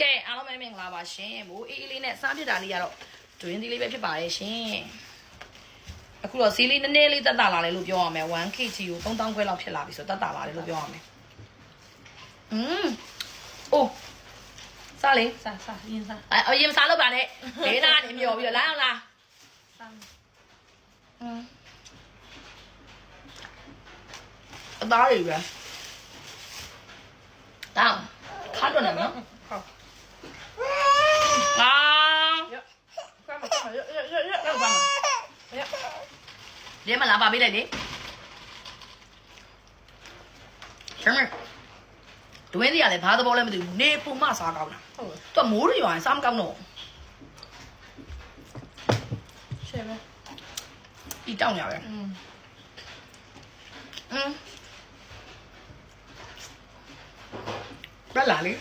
ကဲအားလုံးပဲမင်္ဂလာပါရှင်မိုးအေးအေးလေးနဲ့စားဖြစ်တာလေးကတော့ဒွင်းသီးလေးပဲဖြစ်ပါရဲ့ရှင်အခုတော့စီးလေးနည်းနည်းလေးတက်တာလာလေလို့ပြောရမယ် 1kg ကို3000ခွဲလောက်ဖြစ်လာပြီဆိုတက်တာလာလေလို့ပြောရမယ်อืมအိုးစားလေ စားစားရင်းစား အအရင်မစားလို့ပါနဲ့ဒေးနာနေမျောပြီးတော့လာအောင်လား စား อืมအသားတွေပဲတောင်းခါတော့နေနော် Ngon. Để mà làm bà biết này đi. Xem này. Tụi mấy đứa này phá tao bao lên mà tụi nê phụ mà xa cao nè. Tụi mũ đi rồi, xăm cao nổ. Xem này. Đi trong nhà vậy. Ừ. Rất là lý.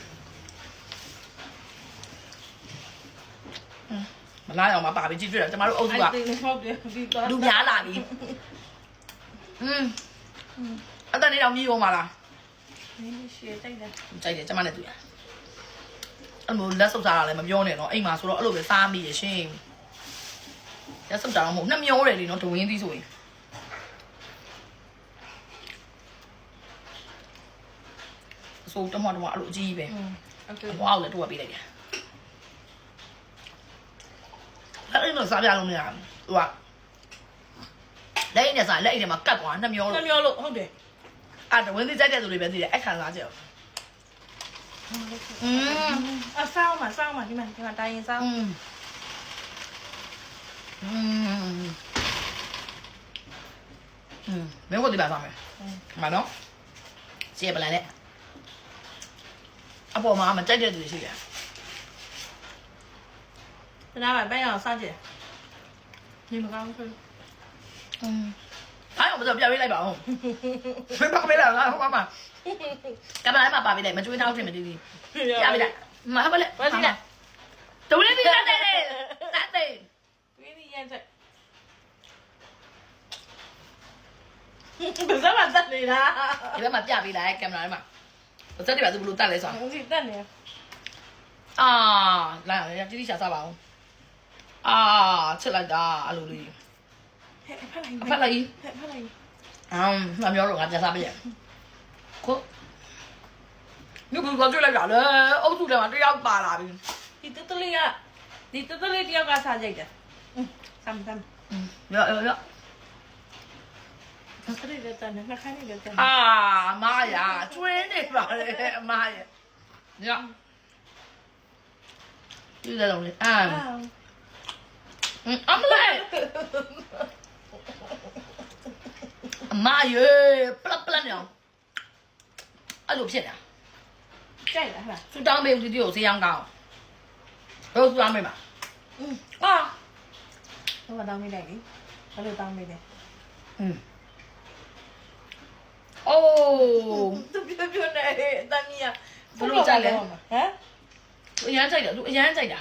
မလားအောင်မပါပဲကြည့်တွေ့တာကျမတို့အုပ်စုကဟုတ်တယ်ဒီတော့လူများလာပြီอืมအတန်နေတော့မြည်ကုန်ပါလားမင်းရှေ့တိုက်တယ်တိုက်တယ်ကျမနဲ့တွေ့ရအဲ့လိုလက်ဆုပ်စားတာလည်းမပြောနဲ့နော်အိမ်မှာဆိုတော့အဲ့လိုပဲစားမိရရှင်လက်ဆုပ်စားတော့မဟုတ်နှမျောတယ်လေနော်ဒဝင်းသီးဆိုရင်ဆိုတော့တမတော်အဲ့လိုအကြီးပဲဟုတ်ဟုတ်ဝါးကိုလည်းတို့ကပေးလိုက်တယ် အဲ့လိုစားပြလို့မရဘူးဟိုကလက်အိမ်နဲ့စားလက်အိမ်ထဲမှာကတ်သွားနှစ်မျော နှ လို့ မျိုးလို့ဟုတ်တယ် အဲ့ဒဝင်းသီးကြိုက်တဲ့သူတွေပဲသိတယ်အဲ့ခံစားကြည့်อืม အဆောင်းမှာဆောင်းမှာဒီမှာဒီမှာတိုင်းရင်ဆောင်း อืมอืมอืมမင်းတို့ဒီပါဆောင်မယ်မနော်စီးပလန်နဲ့အပေါ်မှာမကြိုက်တဲ့သူတွေရှိတယ် ဒီနားမှာပဲအောင်စားကြည့်ဒီမကောင်းဘူးอืมအဲ့တော့မပြောပြပေးလိုက်ပါဦးမင်းပါပေးလိုက်လားဟုတ်ပါမကမ္ဘာမှာပါပေးလိုက်မကျွေးထောက်ထင်မတည်ဘူးပြပေးလိုက်မဟုတ်ပါလေဘာစီလဲတူလေးပြီးတက်တယ်တက်တယ်ဒီဒီရန်ချက်ဘယ်စမှာတက်နေလားဒီဘက်မှာပြပေးလိုက်ကင်မရာထဲမှာစက်တွေပါသူဘယ်လိုတက်လဲဆိုတော့ဦးစီတက်နေအာလာရတိတိကျကျစားပါအောင် အာချစ်လိုက်တာအလိုလေးဟဲ့ဖက်လိုက်အဖက်လိုက်ကြီးဖက်ဖက်လိုက်အမ်မပြောတော့ငါပြန်စားပြည့်ကိုညဘူးကကြွလိုက်တာလေအုပ်စုထဲမှာတယောက်ပါလာပြီဒီတတလေးကဒီတတလေးတယောက်ကစားကြိုက်တယ်ဆမ်ဆမ်ရောရောရောတတလေးကတန်းနဲ့ခိုင်းနေတယ်တန်းအာအမရကျွင်းနေပါလေအမရညဒီလိုလုံးလေအမ် အမလေးအမရေပလပလနေအောင်အဲ့လိုဖြစ်တာ ကြိုက်လားဟဲ့ ဆူတောင်းပေးဦးတီတီကိုဈေးအောင်ကောင်းဘယ်လိုဆူတောင်းပေးမှာအာ ဟိုကတောင်းမိလိုက်လေဘယ်လိုတောင်းမိလဲ อืมโอ้ သူပြပြနေအတန်းကြီးကဟမ် အရန်ကြိုက်တယ်သူအရန်ကြိုက်တာ